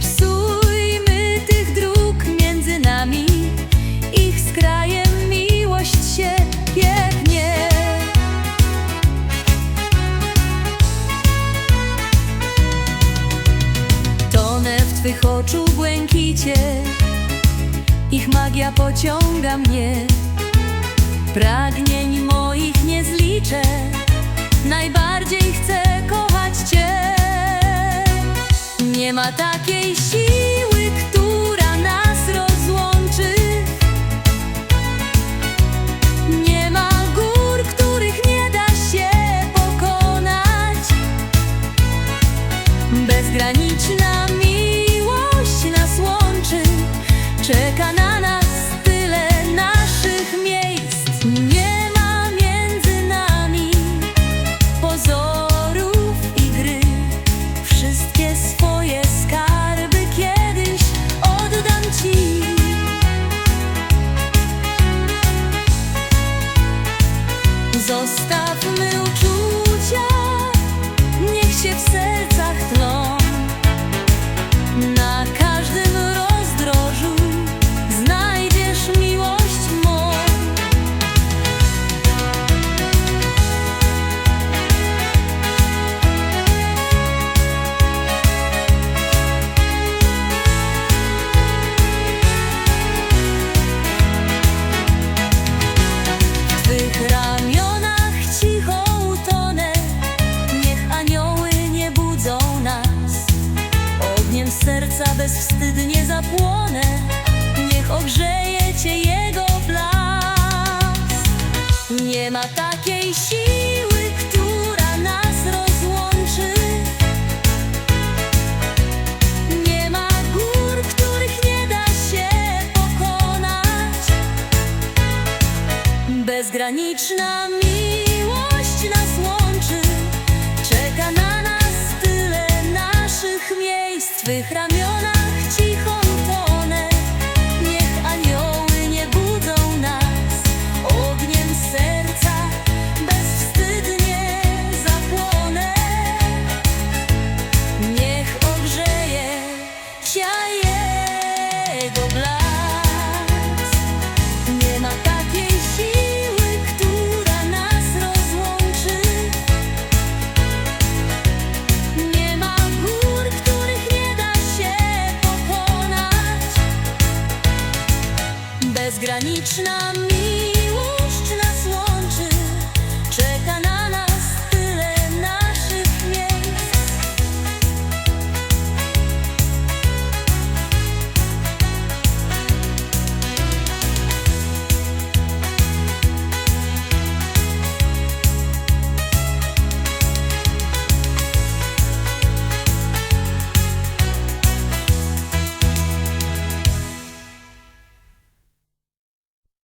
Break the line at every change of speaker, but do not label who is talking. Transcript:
psujmy tych dróg między nami, ich z krajem miłość się pięknie. Tonę w twych oczu błękicie, ich magia pociąga mnie. Pragnień moich nie zliczę, najbardziej chcę kochać Cię. Nie ma tak. Bezgraniczna miłość nas łączy. Czeka na nas tyle naszych miejsc. Nie ma między nami pozorów i gry Wszystkie swoje skarby kiedyś oddam Ci. Zostawmy uczucia, niech się w tlą. Na każdym serca bezwstydnie zapłonę, niech ogrzeje Cię jego blask. Nie ma takiej siły, która nas rozłączy. Nie ma gór, których nie da się pokonać. Bezgraniczna miłość nas łączy Czeka na nas tyle naszych miejsc Twych Bezgraniczna miłość